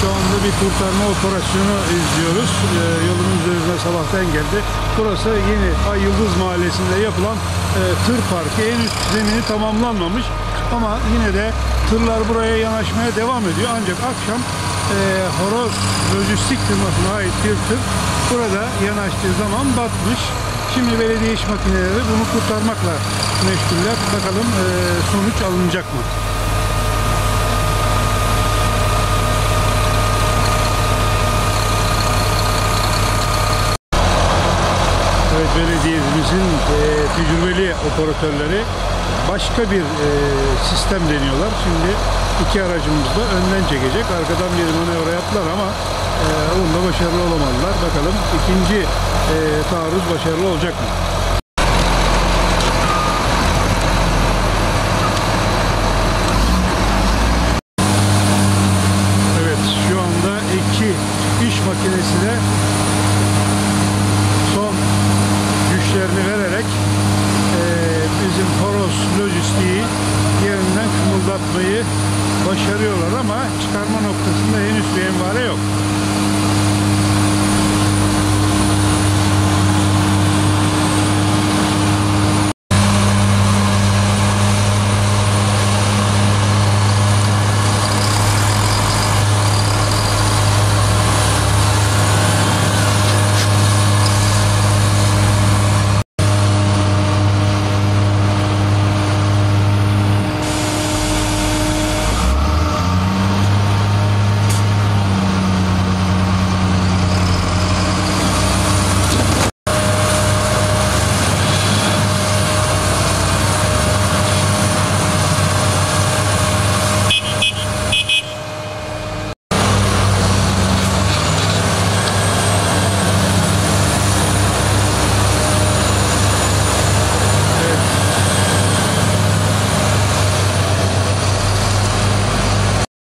Şu anda bir kurtarma operasyonu izliyoruz. Ee, yolun üzerine sabahtan geldi. Burası yeni Ay Yıldız Mahallesi'nde yapılan e, tır parkı. Henüz zemini tamamlanmamış. Ama yine de tırlar buraya yanaşmaya devam ediyor. Ancak akşam e, horoz lojistik firmasına ait bir tır burada yanaştığı zaman batmış. Şimdi belediye iş makineleri bunu kurtarmakla meşguller. Bakalım e, sonuç alınacak mı? Belediyemizin e, tecrübeli operatörleri başka bir e, sistem deniyorlar. Şimdi iki aracımız da önden çekecek. Arkadan bir manevra yaptılar ama e, onda başarılı olamadılar. Bakalım ikinci e, taarruz başarılı olacak mı? Kımıldatmayı başarıyorlar ama çıkarma noktasında henüz bir envare yok.